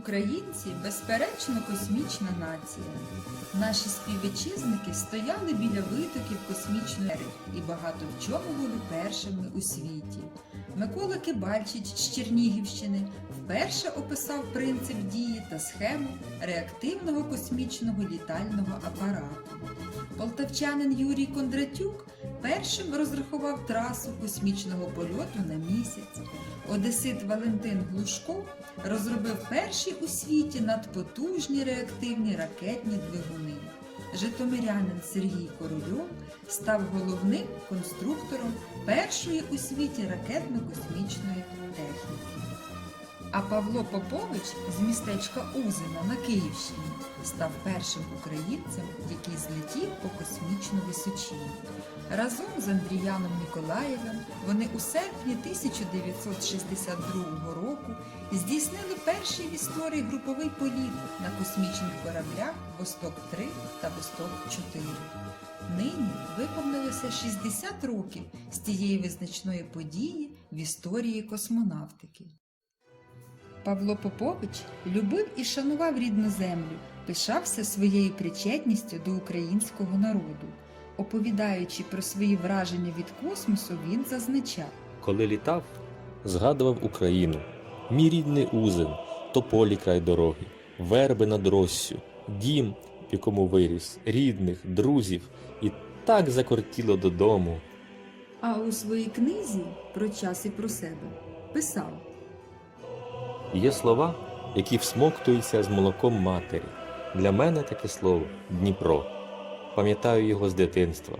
Українці безперечно космічна нація. Наші співвітчизники стояли біля витоків космічної ери і багато в чому були першими у світі. Микола Кибальчич з Чернігівщини вперше описав принцип дії та схему реактивного космічного літального апарату. Полтавчанин Юрій Кондратюк першим розрахував трасу космічного польоту на місяць. Одесит Валентин Глушко розробив перші у світі надпотужні реактивні ракетні двигуни. Житомирянин Сергій Корольов став головним конструктором першої у світі ракетно-космічної техніки. А Павло Попович з містечка Узина на Київщині став першим українцем, який злетів по космічну височині. Разом з Андріяном Ніколаєвим вони у серпні 1962 року здійснили перший в історії груповий політ на космічних кораблях Восток-3 та Восток-4. Нині виповнилося 60 років з тієї визначної події в історії космонавтики. Павло Попович любив і шанував рідну землю, пишався своєю причетністю до українського народу. Оповідаючи про свої враження від космосу, він зазначав. Коли літав, згадував Україну, мій рідний узин, тополі край дороги, верби над Россю, дім, в якому виріс, рідних, друзів, і так закортіло додому. А у своїй книзі про час і про себе писав. Є слова, які всмоктуються з молоком матері. Для мене таке слово Дніпро. Пам'ятаю його з дитинства.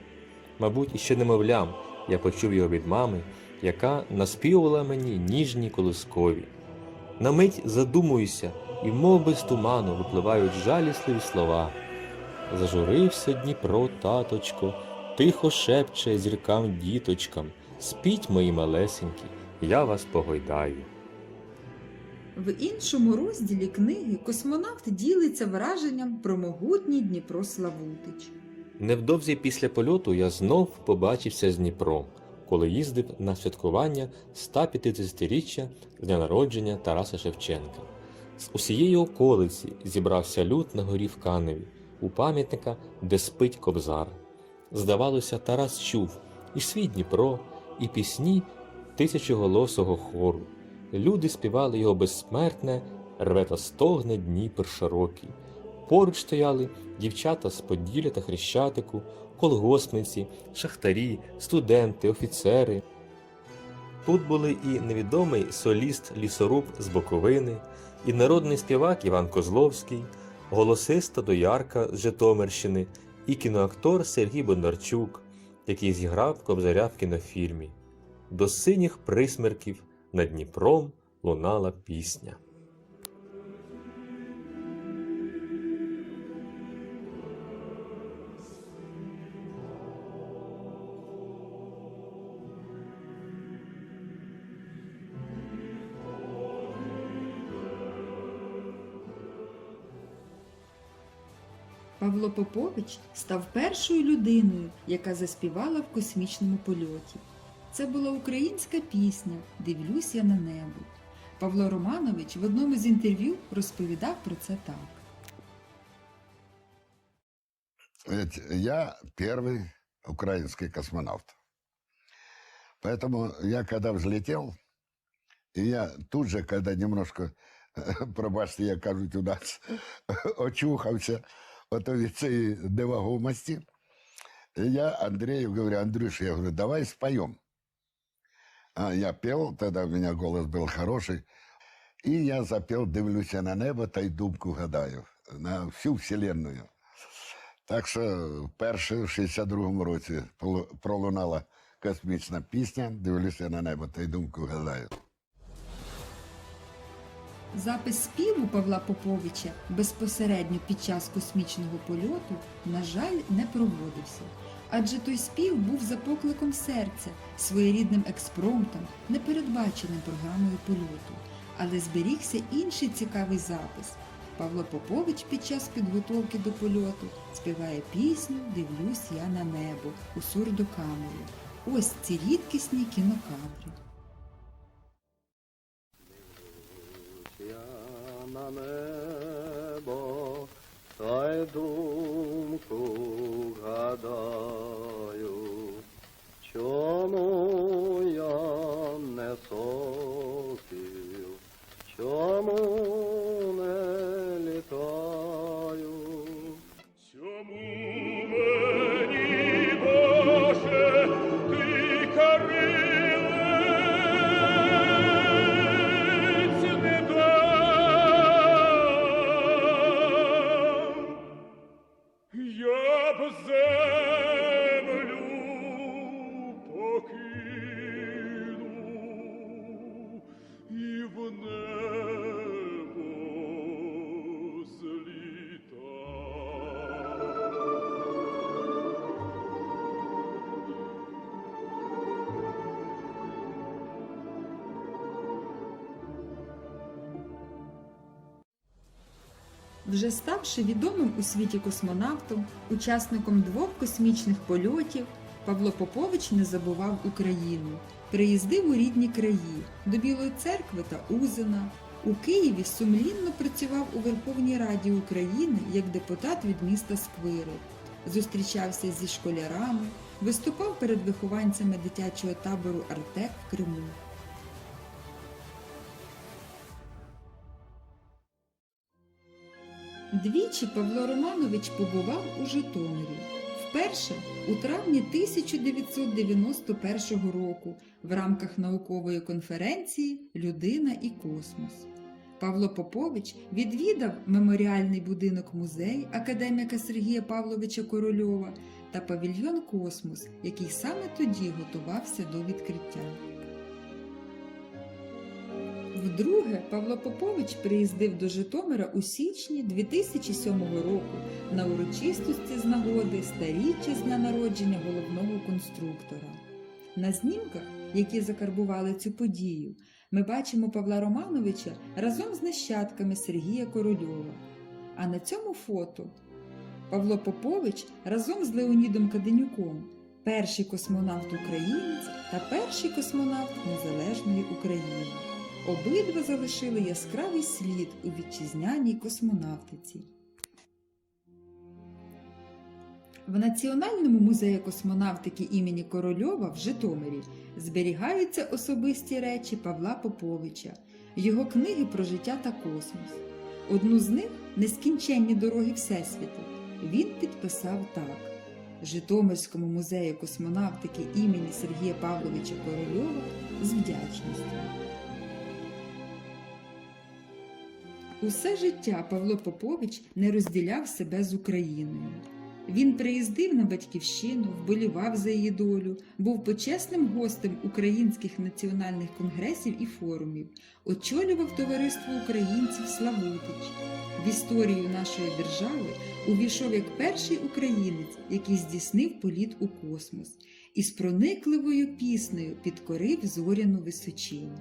Мабуть, іще немовлям я почув його від мами, яка наспівувала мені ніжні колискові. На мить задумуюся, і мов би з туману випливають жалісливі слова. Зажурився Дніпро, таточко, тихо шепче зіркам діточкам. Спіть, мої малесенькі, я вас погойдаю. В іншому розділі книги космонавт ділиться враженням про могутній Дніпро Славутич. Невдовзі після польоту я знов побачився з Дніпром, коли їздив на святкування 150-річчя з дня народження Тараса Шевченка. З усієї околиці зібрався люд на горі в Каневі, у пам'ятника, де спить кобзар. Здавалося, Тарас чув і свій Дніпро, і пісні тисячоголосого хору. Люди співали його безсмертне, рве та стогне Дніпр широкий. Поруч стояли дівчата з Поділля та Хрещатику, колгоспниці, шахтарі, студенти, офіцери. Тут були і невідомий соліст лісоруб з Боковини, і народний співак Іван Козловський, голосиста доярка з Житомирщини, і кіноактор Сергій Бондарчук, який зіграв кобзаря в кінофільмі. До синіх присмерків над Дніпром лунала пісня. Павло Попович став першою людиною, яка заспівала в космічному польоті. Це була українська пісня Дивлюсь я на небо. Павло Романович в одному з інтерв'ю розповідав про це так. Я первый украинский космонавт. Поэтому я когда взлетел, и я тут же, когда немножко, пробачте, я кажуть, у нас очухався ото від цієї невагомості, я Андрею говорю, Андрюш, я говорю, давай споем. А я пел, тогда у меня голос был хороший, и я запел «Дивлюся на небо та й думку гадаю» на всю вселенную. Так що вперше в 62-му році пролунала космічна пісня Дивлюся на небо та й думку гадаю. Запис співу Павла Поповича безпосередньо під час космічного польоту, на жаль, не проводився. Адже той спів був за покликом серця, своєрідним експромтом, непередбаченим програмою польоту. Але зберігся інший цікавий запис. Павло Попович під час підготовки до польоту співає пісню Дивлюсь я на небо у сурдокамері. Ось ці рідкісні кінокадри. На небо, та й думку гадаю, чому б землю покинув Вже ставши відомим у світі космонавтом, учасником двох космічних польотів, Павло Попович не забував Україну, приїздив у рідні краї до Білої церкви та Узина. У Києві сумлінно працював у Верховній Раді України як депутат від міста Сквири. Зустрічався зі школярами, виступав перед вихованцями дитячого табору Артек в Криму. Двічі Павло Романович побував у Житомирі. Вперше у травні 1991 року в рамках наукової конференції Людина і космос. Павло Попович відвідав меморіальний будинок музей академіка Сергія Павловича Корольова та павільйон Космос, який саме тоді готувався до відкриття. Вдруге Павло Попович приїздив до Житомира у січні 2007 року на урочистості з нагоди старіччя з дня народження головного конструктора. На знімках, які закарбували цю подію, ми бачимо Павла Романовича разом з нащадками Сергія Корольова. А на цьому фото Павло Попович разом з Леонідом Каденюком, перший космонавт-українець та перший космонавт Незалежної України. Обидва залишили яскравий слід у вітчизняній космонавтиці. В Національному музеї космонавтики імені Корольова в Житомирі зберігаються особисті речі Павла Поповича, його книги про життя та космос. Одну з них Нескінченні дороги Всесвіту він підписав так: Житомирському музею космонавтики імені Сергія Павловича Корольова з вдячністю. Усе життя Павло Попович не розділяв себе з Україною. Він приїздив на батьківщину, вболівав за її долю, був почесним гостем українських національних конгресів і форумів, очолював товариство українців Славутич. В історію нашої держави увійшов як перший українець, який здійснив політ у космос, і з проникливою піснею підкорив зоряну височинь.